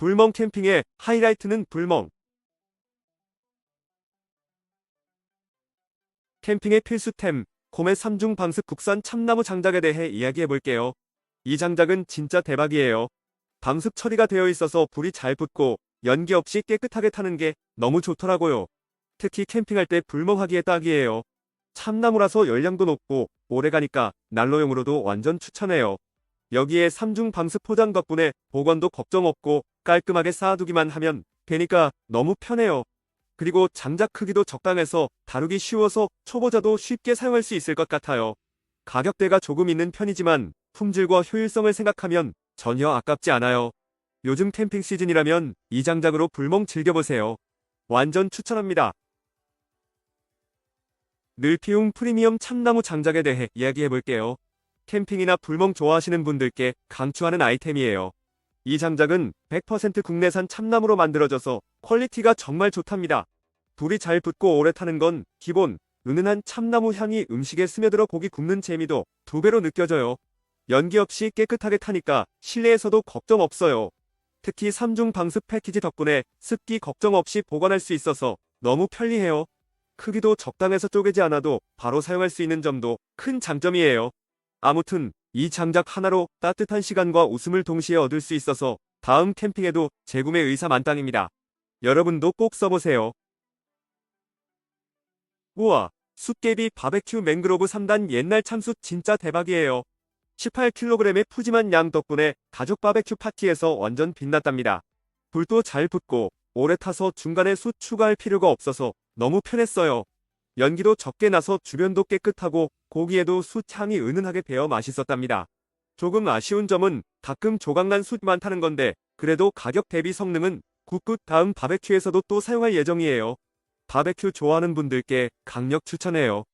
불멍 캠핑의 하이라이트는 불멍. 캠핑의 필수템, 곰의 3중 방습 국산 참나무 장작에 대해 이야기해 볼게요. 이 장작은 진짜 대박이에요. 방습 처리가 되어 있어서 불이 잘 붙고 연기 없이 깨끗하게 타는 게 너무 좋더라고요. 특히 캠핑할 때 불멍하기에 딱이에요. 참나무라서 열량도 높고 오래가니까 난로용으로도 완전 추천해요. 여기에 3중 방습 포장 덕분에 보관도 걱정 없고 깔끔하게 쌓아두기만 하면 되니까 너무 편해요. 그리고 장작 크기도 적당해서 다루기 쉬워서 초보자도 쉽게 사용할 수 있을 것 같아요. 가격대가 조금 있는 편이지만 품질과 효율성을 생각하면 전혀 아깝지 않아요. 요즘 캠핑 시즌이라면 이 장작으로 불멍 즐겨보세요. 완전 추천합니다. 늘피움 프리미엄 참나무 장작에 대해 이야기해 볼게요. 캠핑이나 불멍 좋아하시는 분들께 강추하는 아이템이에요. 이 장작은 100% 국내산 참나무로 만들어져서 퀄리티가 정말 좋답니다. 불이 잘 붙고 오래 타는 건 기본, 은은한 참나무 향이 음식에 스며들어 고기 굽는 재미도 두 배로 느껴져요. 연기 없이 깨끗하게 타니까 실내에서도 걱정 없어요. 특히 3중 방습 패키지 덕분에 습기 걱정 없이 보관할 수 있어서 너무 편리해요. 크기도 적당해서 쪼개지 않아도 바로 사용할 수 있는 점도 큰 장점이에요. 아무튼 이 장작 하나로 따뜻한 시간과 웃음을 동시에 얻을 수 있어서 다음 캠핑에도 재구매 의사 만땅입니다. 여러분도 꼭 써보세요. 우와, 숯개비 바베큐 맹그로브 3단 옛날 참숯 진짜 대박이에요. 18kg의 푸짐한 양 덕분에 가족 바베큐 파티에서 완전 빛났답니다. 불도 잘 붙고 오래 타서 중간에 숯 추가할 필요가 없어서 너무 편했어요. 연기도 적게 나서 주변도 깨끗하고 고기에도 숯 향이 은은하게 배어 맛있었답니다. 조금 아쉬운 점은 가끔 조각난 숯 많다는 건데 그래도 가격 대비 성능은 굿굿 다음 바베큐에서도 또 사용할 예정이에요. 바베큐 좋아하는 분들께 강력 추천해요.